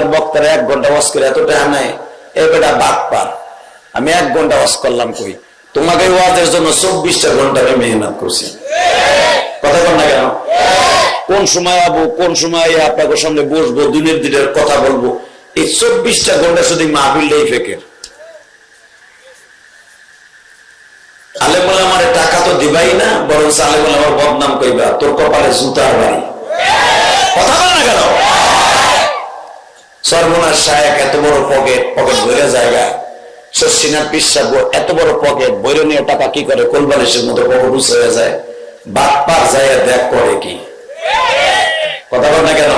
ওয়াজের বক্তারা এক ঘণ্টা ওয়াজ করে এত টাকা নেয় এ বেটা বাদ পার। আমি এক ঘণ্টা ওয়াজ করলাম কই? তোমাকে এই ওয়াজের জন্য চব্বিশটা ঘণ্টা আমি মেহনত করছি। কথা বল না কেন? কোন সময় আবু, কোন সময় আপনাকে সামনে বসবো, দিনের দিনের কথা বলব। এই চব্বিশটা ঘণ্টা শুধু মাহবিলটাই ফেকের। আলেম বলে আমার টাকা তো দিবাই না বরং আলেম বলে আমার বদনাম কইবা, তোর কপালে জুতার বাড়ি। কথা বল না কেন? সর্বনাশ সাহেব এত বড় পকেট পকেট ভরে জায়গা। শশিনার পিসাব এত বড় পকেট বইরে নিয়ে টাকা কি করে? কোলবালিশের মতো পকেট হয়ে যায়। বাদ পার যায় দেখ করে কি। কথা বল না কেন?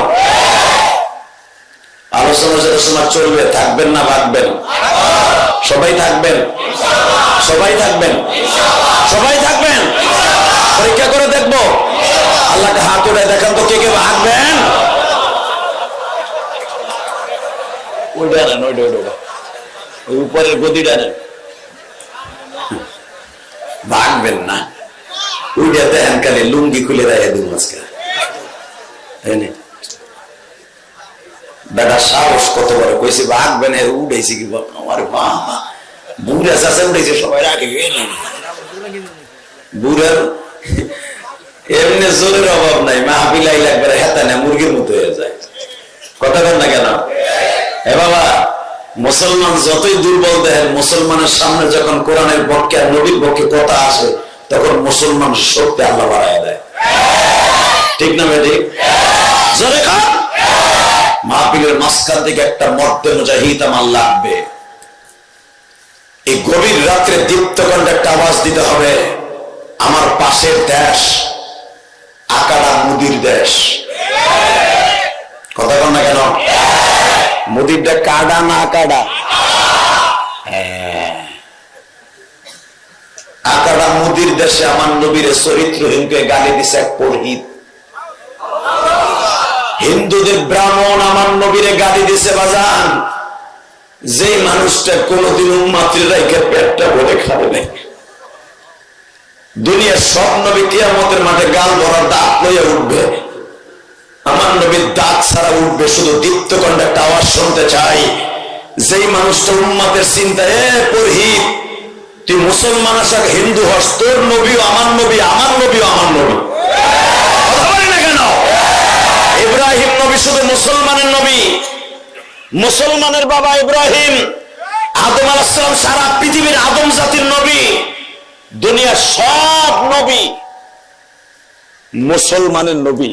আলোচনা যেটা সময় চলবে, থাকবেন না ভাগবেন সবাই থাকবেন? সবাই থাকবেন সবাই থাকবেন পরীক্ষা করে দেখব আল্লাহকে হাত উঠে দেখান তো কে কে ভাগবেন ওইটা নেন ওইটা ওইটা ওই উপরের ভাগবেন না ওইটা দেখেন খালি লুঙ্গি খুলে দু? বেটা সাহস কত বড় কইছে ভাগবেন উঠেছি কি আমার বাবা বুড়া চাষে উঠেছে সবাই রাখে বুড়ার এমনি জোরের অভাব নাই মাহবিলাই লাগবে হেতা না মুরগির মতো হয়ে যায় কথা বল না কেন এ বাবা, মুসলমান যতই দুর্বল দেখেন মুসলমানের সামনে যখন কোরআনের পক্ষে আর নবীর পক্ষে কথা আসে, তখন মুসলমান শক্তি আল্লাহ বাড়ায় দেয়। ঠিক না বেটি? জোরে খান মাহফিলের মাঝখান থেকে একটা মর্দে মুজাহিদ আমার লাগবে। এই গভীর রাত্রে দীপ্তকণ্ড একটা আওয়াজ দিতে হবে। আমার পাশের দেশ আকারা মুদির দেশ কথা বল না কেন মুদিরটা কাডা না কাডা? হ্যাঁ। আকাড়া মুদির দেশে আমার নবীর চরিত্রহীনকে গালি দিছে এক পরহিত। হিন্দুদের ব্রাহ্মণ আমার নবীরে গালি দিছে বাজান। যে মানুষটা কোনোদিন উন্মাত্রী পেটটা ভরে খাবে নাই। দুনিয়ার সব নবী কিয়ামতের মাঠে গাল ভরা দাঁত লইয়া উঠবে। আমার নবীর দাঁত ছাড়া উঠবে, শুধু দীপ্তকণ্ড একটা আওয়াজ শুনতে চাই। যেই মানুষটা উন্মাতের চিন্তা, এ পরহিত, তুই মুসলমান আসাক হিন্দু হস, তোর নবীও আমার নবী, আমার আমার নবী। কথা বলি না কেন? ইব্রাহিম নবী শুধু মুসলমানের নবী। মুসলমানের বাবা ইব্রাহিম, আদম আলাহাম সারা পৃথিবীর আদম জাতির নবী, দুনিয়ার সব নবী মুসলমানের নবী।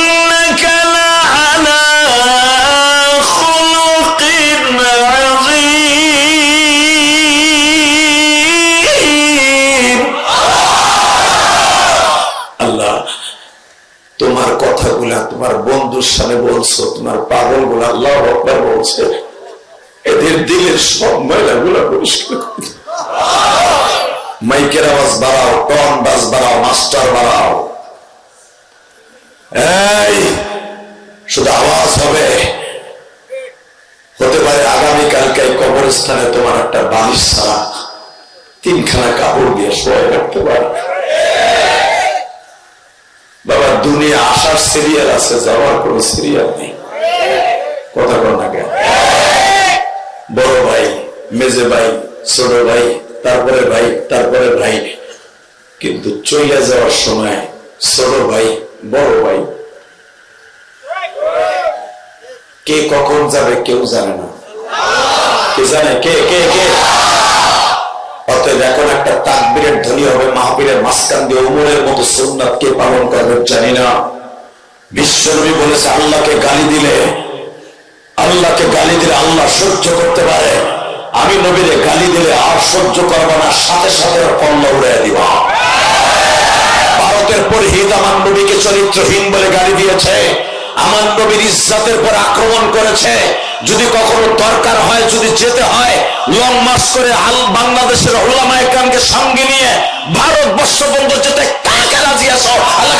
তোমার কথাগুলা তোমার বন্ধুর সামনে বলছো, তোমার পাগলগুলা আল্লাহ আকবার বলছে। এদের দিলের সব ময়লা গুলা পরিষ্কার মাইকের আওয়াজ বাড়াও, টন বাস বাড়াও, মাস্টার বাড়াও। এই, শুধু আওয়াজ হবে। হতে পারে আগামীকালকে কবরস্থানে তোমার একটা বালিশ ছাড়া তিনখানা কাপড় দিয়ে শোয়া রাখতে পারে। বাবা দুনিয়া আসার সিরিয়াল আছে, যাওয়ার কোন সিরিয়াল নেই। কথা বল না কেন? বড় ভাই, মেজে ভাই, ছোট ভাই, তারপরে ভাই তারপরে ভাই। কিন্তু চলে যাওয়ার সময় ছোট ভাই, বড় ভাই। কে কখন যাবে কেউ জানে না। কে জানে? কে কে কে? অতএব এখন একটা তাকবীরের ধ্বনি হবে মাহবীরের মাঝখান দিয়ে উমরের মতো সুন্নাত কে পালন করবে জানি না। বিশ্বনবী বলেছে, আল্লাহকে গালি দিলে, আল্লাহকে গালি দিলে আল্লাহ সহ্য করতে পারে। আমি নবীরে গালি দিলে আর সহ্য করব না, সাথে সাথে ওর কল্লা উড়ে দিবা। ভারতের পরহিত আমার নবীকে চরিত্রহীন বলে গালি দিয়েছে, আমার নবীর ইজ্জাতের পর আক্রমণ করেছে যদি কখনো দরকার হয়, যদি যেতে হয় লং মার্চ করে আল বাংলাদেশের ওলামা সঙ্গে নিয়ে ভারতবর্ষ বন্ধ যেতে কাকে রাজি আসো আল্লাহ